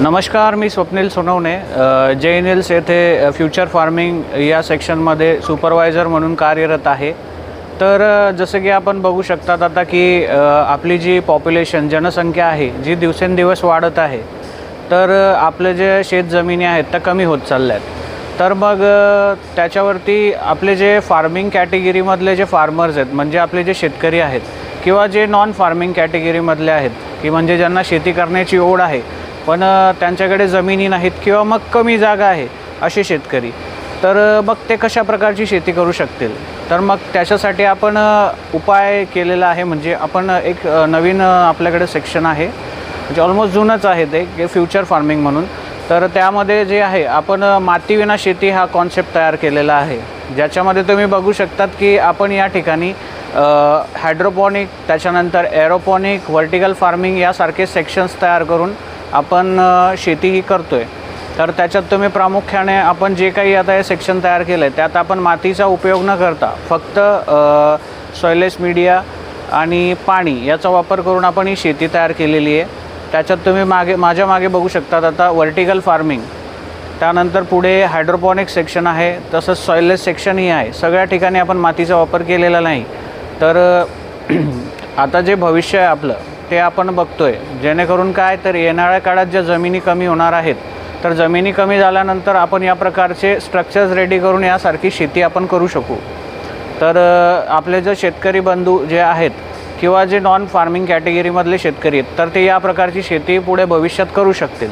नमस्कार मी स्वप्नील सोनवणे. जे एन एल्स येथे फ्युचर फार्मिंग या सेक्शनमध्ये सुपरवायझर म्हणून कार्यरत आहे. तर जसं की आपण बघू शकतात आता की आपली जी पॉप्युलेशन जनसंख्या आहे जी दिवसेंदिवस वाढत आहे तर आपले जे शेतजमिनी आहेत त्या कमी होत चालल्या आहेत तर मग त्याच्यावरती आपले जे फार्मिंग कॅटेगरीमधले जे फार्मर्स आहेत म्हणजे आपले जे शेतकरी आहेत किंवा जे नॉन फार्मिंग कॅटेगरीमधले आहेत की म्हणजे ज्यांना शेती करण्याची ओढ आहे पण त्यांच्याकडे जमिनी नाहीत किंवा मग कमी जागा आहे असे शेतकरी. तर मग ते कशा प्रकारची शेती करू शकतील? तर मग त्याच्यासाठी आपण उपाय केलेला आहे म्हणजे आपण एक नवीन आपल्याकडे सेक्शन आहे. म्हणजे ऑलमोस्ट जुनंच आहे ते फ्युचर फार्मिंग म्हणून. तर त्यामध्ये जे आहे आपण मातीविना शेती हा कॉन्सेप्ट तयार केलेला आहे. ज्याच्यामध्ये तुम्ही बघू शकतात की आपण या ठिकाणी हायड्रोपॉनिक त्याच्यानंतर एरोपॉनिक व्हर्टिकल फार्मिंग यासारखे सेक्शन्स तयार करून आपण शेती ही करतो आहे तर त्याच्यात तुम्ही प्रामुख्याने आपण जे काही आता हे सेक्शन तयार केलं आहे त्यात आपण मातीचा उपयोग न करता फक्त सॉयलेस मीडिया आणि पाणी याचा वापर करून आपण ही शेती तयार केलेली आहे. त्याच्यात तुम्ही मागे माझ्या मागे बघू शकतात आता वर्टिकल फार्मिंग त्यानंतर पुढे हायड्रोपॉनिक सेक्शन आहे तसंच सॉयलेस सेक्शनही आहे. सगळ्या ठिकाणी आपण मातीचा वापर केलेला नाही. तर आता जे भविष्य आहे आपलं ते आपण बघतोय. जेणेकरून काय तर येणाऱ्या काळात ज्या जमिनी कमी होणार आहेत तर जमिनी कमी झाल्यानंतर आपण या प्रकारचे स्ट्रक्चर्स रेडी करून यासारखी शेती आपण करू शकू. तर आपले जे शेतकरी बंधू जे आहेत किंवा जे नॉन फार्मिंग कॅटेगरीमधले शेतकरी आहेत तर ते या प्रकारची शेती पुढे भविष्यात करू शकतील.